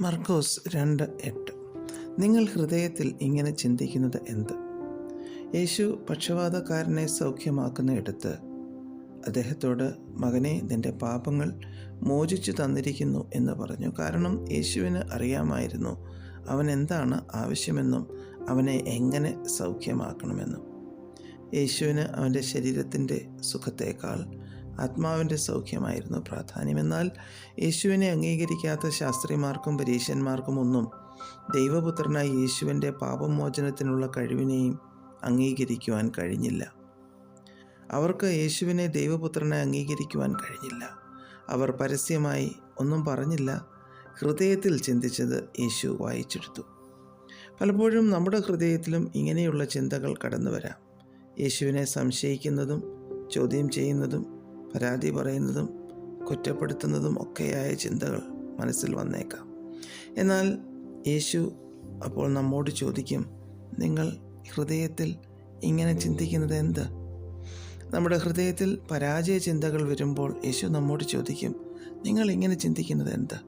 മർക്കോസ് രണ്ട് എട്ട്. നിങ്ങൾ ഹൃദയത്തിൽ ഇങ്ങനെ ചിന്തിക്കുന്നത് എന്ത്? യേശു പക്ഷപാതക്കാരനെ സൗഖ്യമാക്കുന്നിടത്ത് അദ്ദേഹത്തോട് മകനെ നിന്റെ പാപങ്ങൾ മോചിച്ചു തന്നിരിക്കുന്നു എന്ന് പറഞ്ഞു. കാരണം യേശുവിന് അറിയാമായിരുന്നു അവൻ എന്താണ് ആവശ്യമെന്നും അവനെ എങ്ങനെ സൗഖ്യമാക്കണമെന്നും. യേശുവിന് അവന്റെ ശരീരത്തിന്റെ സുഖത്തേക്കാൾ ആത്മാവിന്റെ സൗഖ്യമായിരുന്നു പ്രാധാന്യം എന്നാൽ യേശുവിനെ അംഗീകരിക്കാത്ത ശാസ്ത്രിമാർക്കും പരീശന്മാർക്കും ഒന്നും ദൈവപുത്രനായ യേശുവിന്റെ പാപമോചനത്തിനുള്ള കഴിവിനെയും അംഗീകരിക്കുവാൻ കഴിഞ്ഞില്ല. അവർക്ക് യേശുവിനെ ദൈവപുത്രനെ അംഗീകരിക്കുവാൻ കഴിഞ്ഞില്ല. അവർ പരസ്യമായി ഒന്നും പറഞ്ഞില്ല. ഹൃദയത്തിൽ ചിന്തിച്ചത് യേശു വായിച്ചെടുത്തു. പലപ്പോഴും നമ്മുടെ ഹൃദയത്തിലും ഇങ്ങനെയുള്ള ചിന്തകൾ കടന്നു വരാം യേശുവിനെ സംശയിക്കുന്നതും ചോദ്യം ചെയ്യുന്നതും പരാതി പറയുന്നതും കുറ്റപ്പെടുത്തുന്നതും ഒക്കെയായ ചിന്തകൾ മനസ്സിൽ വന്നേക്കാം. എന്നാൽ യേശു അപ്പോൾ നമ്മോട് ചോദിക്കും നിങ്ങൾ ഹൃദയത്തിൽ ഇങ്ങനെ ചിന്തിക്കുന്നത് എന്ത്? നമ്മുടെ ഹൃദയത്തിൽ പരാജയ ചിന്തകൾ വരുമ്പോൾ യേശു നമ്മോട് ചോദിക്കും നിങ്ങൾ ഇങ്ങനെ ചിന്തിക്കുന്നത് എന്ത്?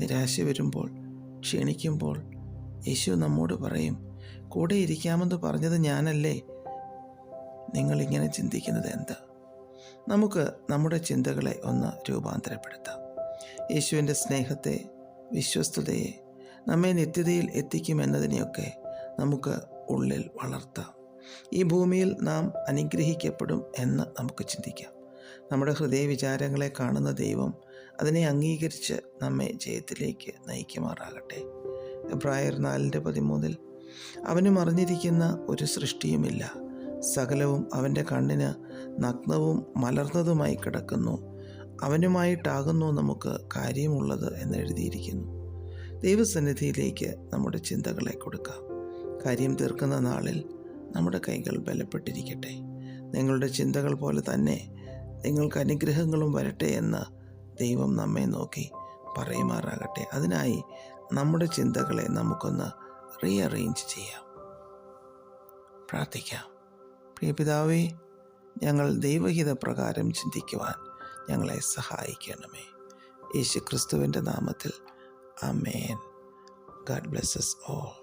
നിരാശ വരുമ്പോൾ ക്ഷീണിക്കുമ്പോൾ യേശു നമ്മോട് പറയും കൂടെ ഇരിക്കാമെന്ന് പറഞ്ഞത് ഞാനല്ലേ. നിങ്ങളിങ്ങനെ ചിന്തിക്കുന്നത് എന്ത്? നമുക്ക് നമ്മുടെ ചിന്തകളെ ഒന്ന് രൂപാന്തരപ്പെടുത്താം. യേശുവിന്റെ സ്നേഹത്തെ വിശ്വസ്തതയെ നമ്മെ നിത്യതയിൽ എത്തിക്കുമെന്നതിനെയൊക്കെ നമുക്ക് ഉള്ളിൽ വളർത്താം. ഈ ഭൂമിയിൽ നാം അനുഗ്രഹിക്കപ്പെടും എന്ന് നമുക്ക് ചിന്തിക്കാം. നമ്മുടെ ഹൃദയ വിചാരങ്ങളെ കാണുന്ന ദൈവം അതിനെ അംഗീകരിച്ച് നമ്മെ ജയത്തിലേക്ക് നയിക്കുമാറാകട്ടെ. എബ്രായർ നാലിന്റെ പതിമൂന്നിൽ അവനും അറിഞ്ഞിരിക്കുന്ന ഒരു സൃഷ്ടിയുമില്ല സകലവും അവന്റെ കണ്ണിന് നഗ്നവും മലർന്നതുമായി കിടക്കുന്നു. അവനുമായിട്ടാകുന്നു നമുക്ക് കാര്യമുള്ളത് എന്ന് എഴുതിയിരിക്കുന്നു. ദൈവസന്നിധിയിലേക്ക് നമ്മുടെ ചിന്തകളെ കൊടുക്കാം. കാര്യം തീർക്കുന്ന നാളിൽ നമ്മുടെ കൈകൾ ബലപ്പെട്ടിരിക്കട്ടെ. നിങ്ങളുടെ ചിന്തകൾ പോലെ തന്നെ നിങ്ങൾക്ക് അനുഗ്രഹങ്ങളും വരട്ടെ എന്ന് ദൈവം നമ്മെ നോക്കി പറയുമാറാകട്ടെ. അതിനായി നമ്മുടെ ചിന്തകളെ നമുക്കൊന്ന് റീഅറേഞ്ച് ചെയ്യാം. പ്രാർത്ഥിക്കാം. പ്രിയപിതാവേ ഞങ്ങൾ ദൈവഹിത പ്രകാരം ചിന്തിക്കുവാൻ ഞങ്ങളെ സഹായിക്കണമേ. യേശു ക്രിസ്തുവിന്റെ നാമത്തിൽ. Amen God blesses all.